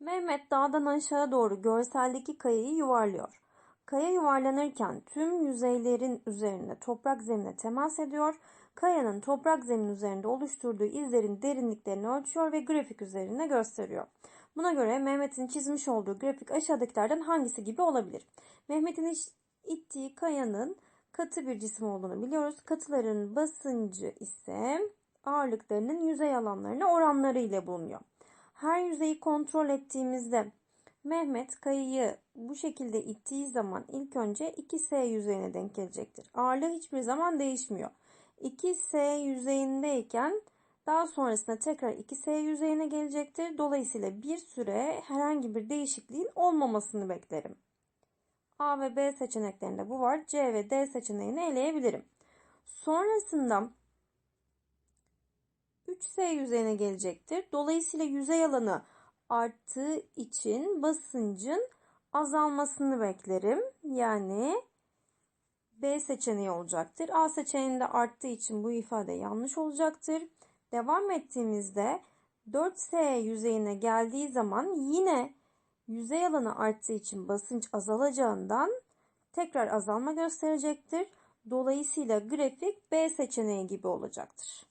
Mehmet dağdan aşağı doğru görseldeki kayayı yuvarlıyor. Kaya yuvarlanırken tüm yüzeylerin üzerinde toprak zemine temas ediyor. Kayanın toprak zemin üzerinde oluşturduğu izlerin derinliklerini ölçüyor ve grafik üzerinde gösteriyor. Buna göre Mehmet'in çizmiş olduğu grafik aşağıdakilerden hangisi gibi olabilir? Mehmet'in ittiği kayanın katı bir cisim olduğunu biliyoruz. Katıların basıncı ise ağırlıklarının yüzey alanlarına oranları ile bulunuyor. Her yüzeyi kontrol ettiğimizde Mehmet kayayı bu şekilde ittiği zaman ilk önce 2S yüzeyine denk gelecektir. Ağırlığı hiçbir zaman değişmiyor. 2S yüzeyindeyken daha sonrasında tekrar 2S yüzeyine gelecektir. Dolayısıyla bir süre herhangi bir değişikliğin olmamasını beklerim. A ve B seçeneklerinde bu var. C ve D seçeneğini eleyebilirim. Sonrasında 3S yüzeyine gelecektir. Dolayısıyla yüzey alanı arttığı için basıncın azalmasını beklerim. Yani B seçeneği olacaktır. A seçeneğinde arttığı için bu ifade yanlış olacaktır. Devam ettiğimizde 4S yüzeyine geldiği zaman yine yüzey alanı arttığı için basınç azalacağından tekrar azalma gösterecektir. Dolayısıyla grafik B seçeneği gibi olacaktır.